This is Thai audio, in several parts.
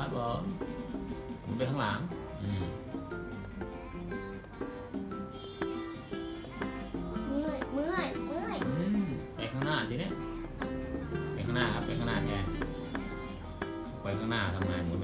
ครับผมผมไปข้างหลังเมื่อยเมื่อยเมื่อยไปข้างหน้าทีเนี้ยไปข้างหน้าครับไปข้างหน้าแทนไปข้างหน้าทำไงหมุน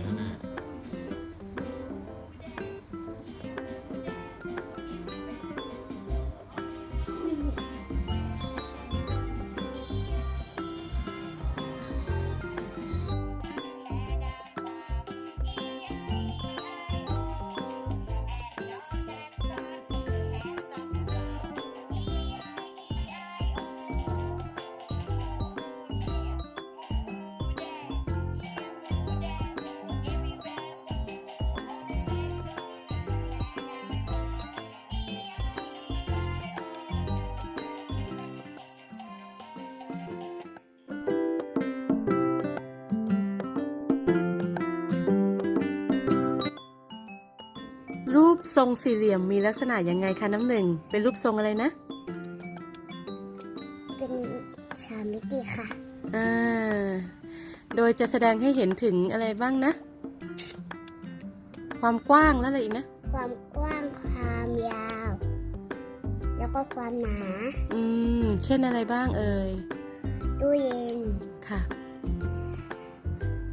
ทรงสี่เหลี่ยมมีลักษณะยังไงคะน้ำหนึ่ง เป็นรูปทรงอะไรนะ เป็นชามิติค่ะ อ่า โดยจะแสดงให้เห็นถึงอะไรบ้างนะ ความกว้างแล้วอะไรอีกนะ ความกว้างความยาว แล้วก็ความหนา อืม เช่นอะไรบ้างเอ่ย ตู้เย็น ค่ะ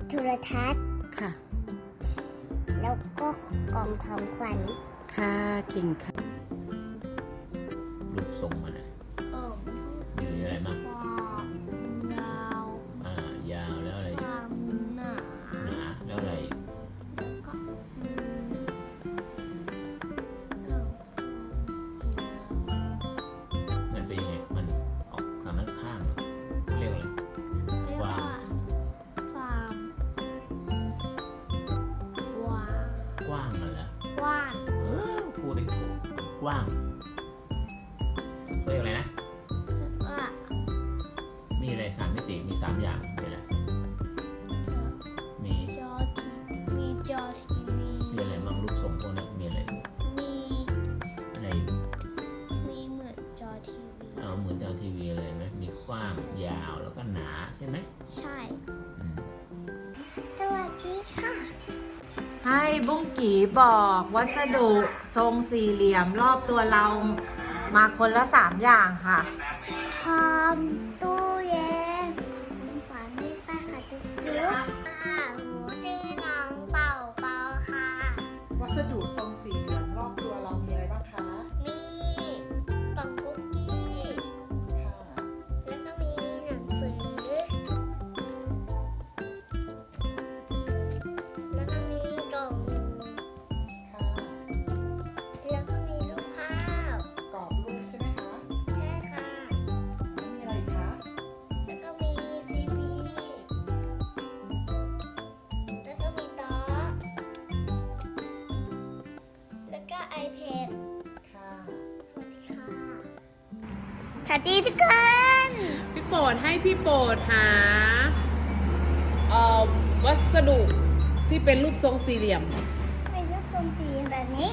โทรทัศน์ค่ะ แล้วก็กล่องของขวัญค่ะเก่งค่ะ ว้างเรียกอะไรนะ ว่ามีอะไรสามมิติมีสามอย่างมีอะไรมีจอทีมีจอทีวีมีอะไรบ้างรูปทรงพวกนี้มีอะไรมีอะไรมีเหมือนจอทีวีเอาเหมือนจอทีวีเลยไหมมีกว้างยาวแล้วก็หนาใช่ไหม ให้บุ้งกีบอกวัสดุทรงสี่เหลี่ยมรอบตัวเรามาคนละสามอย่างค่ะ คอมตู้ วัสดีค่ะสวัสดีทุกคน พี่โปรดให้พี่โปรดหาเอ่อวัสดุที่เป็นรูปทรงสี่เหลี่ยม เป็นรูปทรงสีแบบนี้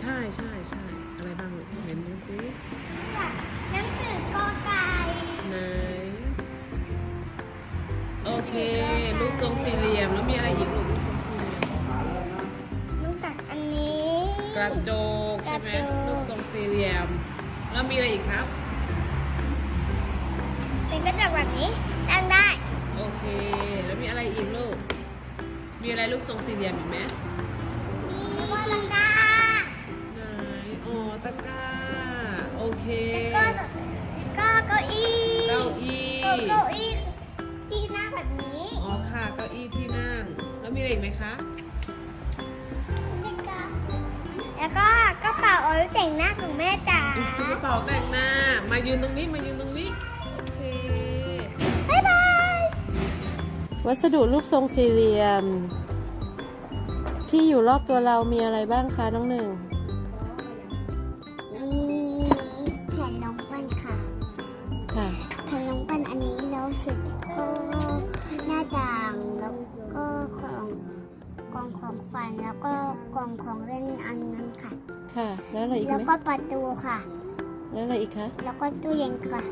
ใช่ใช่ใช่อะไรบ้างลูกเห็นดูสิค่ะหนังสือกอไก่ไหนโอเค รูปทรงสี่เหลี่ยมแล้วมีอะไรอีกลูกรูปทรงสี่เหลี่ยมลูกตักอันนี้ กระจกใช่ไหมกระจกรูปทรงสี่เหลี่ยม แล้วมีอะไรอีกครับ เป็นกระจกแบบนี้ตั้งได้ โอเค แล้วมีอะไรอีกลูก มีอะไรรูปทรงสี่เหลี่ยมอีกไหมมีแล้วก็ตั้งได้ไหนอ๋อตะกร้า โอเค แล้วก็แล้วก็เก้าอี้เก้าอี้เก้าอี้ที่นั่งแบบนี้ อ๋อค่ะ เก้าอี้ที่นั่ง แล้วมีอะไรอีกไหมคะ แล้วก็กระเป๋าเอาไว้แต่งหน้าของแม่จ๋ากระเป๋าแต่งหน้า มายืนตรงนี้ มายืนตรงนี้ โอเค บ๊ายบาย วัสดุรูปทรงสี่เหลี่ยม ที่อยู่รอบตัวเรามีอะไรบ้างคะน้องหนึ่ง มีแผ่นรองปั้นค่ะ ค่ะ แผ่นรองปั้นอันนี้แล้วเสร็จก็หน้าต่างแล้วก็ของกล่องของฝันแล้วก็กล่องของเล่นอันนั้นค่ะ ค่ะ แล้วอะไรอีกแล้วไหมก็ประตูค่ะ แล้วอะไรอีกคะ แล้วก็ตู้เย็นค่ะ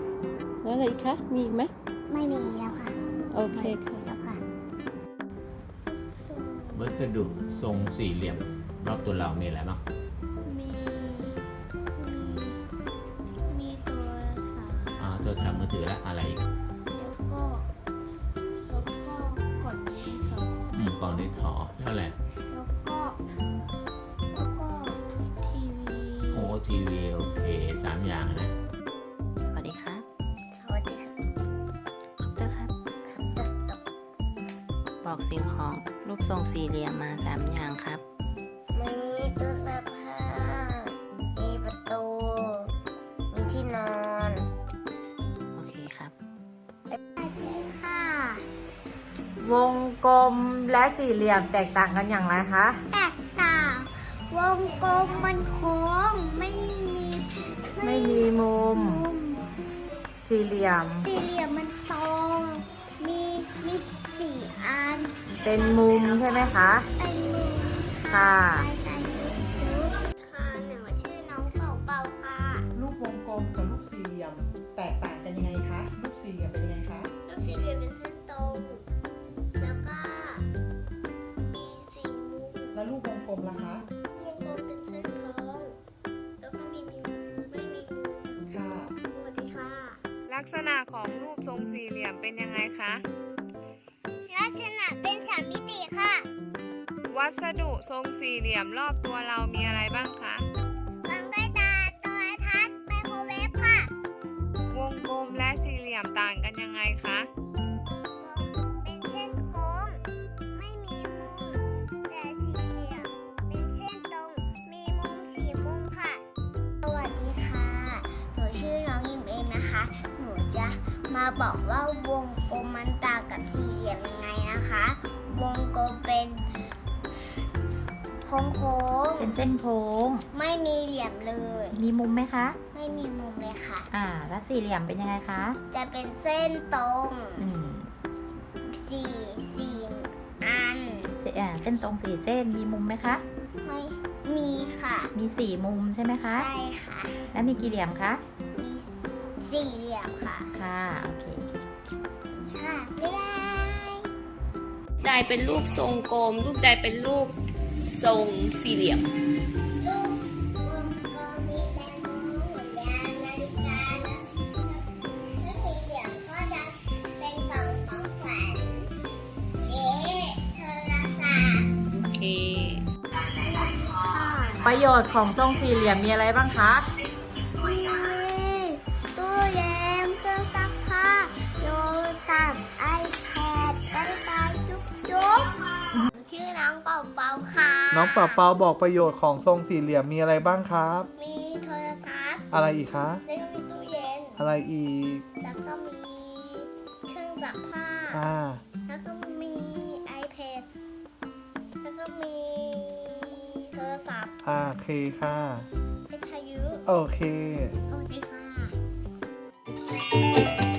แล้วอะไรอีกคะ มีอีกไหม ไม่มีแล้วค่ะ โอเคค่ะ แล้วค่ะ วัสดุทรงสี่เหลี่ยม รอบตัวเรามีอะไรบ้างมี มี มีตัวสามอ่าโทรศัพท์มือถือและอะไรอีกแล้วก็ อกสิ่งของรูปทรงสี่เหลี่ยมมาสามอย่างครับ มีตู้เสื้อผ้า มีประตู มีที่นอน โอเคครับสวัสดีค่ะ วงกลมและสี่เหลี่ยมแตกต่างกันอย่างไรคะ แตกต่าง วงกลมมันโค้งไม่มีไม่มีมุมมุมสี่เหลี่ยม สี่เหลี่ยมมันตรงมีมีสี่ อันเป็นมุมใช่ไหมคะ เป็นมุมค่ะค่ะ ค่ะหนูชื่อน้องเป่าเป่าค่ะรูปวงกลมกับรูปสี่เหลี่ยม แตกต่างกันยังไงคะ รูปสี่เหลี่ยมเป็นยังไงคะลูกสี่เหลี่ยมเป็นเส้นตรง แล้วก็มีสี่มุมแล้วรูปวงกลมล่ะคะวงกลมเป็นเส้นโค้งแล้วก็มีมุมไม่มีมุมค่ะ สวัสดีค่ะ ลักษณะของรูปทรงสี่เหลี่ยมเป็นยังไงคะ ลักษณะเป็นสามมิติค่ะ วัสดุทรงสี่เหลี่ยมรอบตัวเรามีอะไรบ้างคะวางด้วยตาโทรทัศน์ไมโครเวฟค่ะ วงกลมและสี่เหลี่ยมต่างกันยังไงคะเป็นเส้นโค้ง ไม่มีมุม แต่สี่เหลี่ยมเป็นเส้นตรง มีมุมสี่มุมค่ะ สวัสดีค่ะ หนูชื่อน้องยิมเองนะคะ หนูจะมาบอกว่าวง กลมมันต่างกับสี่เหลี่ยมยังไงนะคะ วงกลมเป็นโค้งโค้งๆเป็นเส้นโค้ง ไม่มีเหลี่ยมเลย มีมุมไหมคะ ไม่มีมุมเลยค่ะ อ่า แล้วสี่เหลี่ยมเป็นยังไงคะ จะเป็นเส้นตรงอืมสี่สี่อันเสอ่าเส้นตรงสี่เส้น มีมุมไหมคะ ไม่มีค่ะ มีสี่มุมใช่ไหมคะ ใช่ค่ะ แล้วมีกี่เหลี่ยมคะ มีสี่เหลี่ยมค่ะ ค่ะ โอเค ค่ะ บ๊ายบายใดเป็นรูปทรงกลม รูปใดเป็นรูปทรงสี่เหลี่ยม ลูกวงกลมมีแตงโมหัวยางนาฬิกาและสี่เหลี่ยมก็จะเป็นกล่องของขวัญเอ๊ะโทรศัพท์โอเค ประโยชน์ของทรงสี่เหลี่ยมมีอะไรบ้างคะ องเป่าเป่าค่ะน้องเป่าเป่าบอกประโยชน์ของทรงสี่เหลี่ยมมีอะไรบ้างครับ มีโทรศัพท์ อะไรอีกคะ แล้วก็มีตู้เย็น อะไรอีก แล้วก็มีเครื่องซักผ้า อ่า แล้วก็มี iPad แล้วก็มีโทรศัพท์อ่าโอเคค่ะเป็นชายุโอเค โอเคค่ะ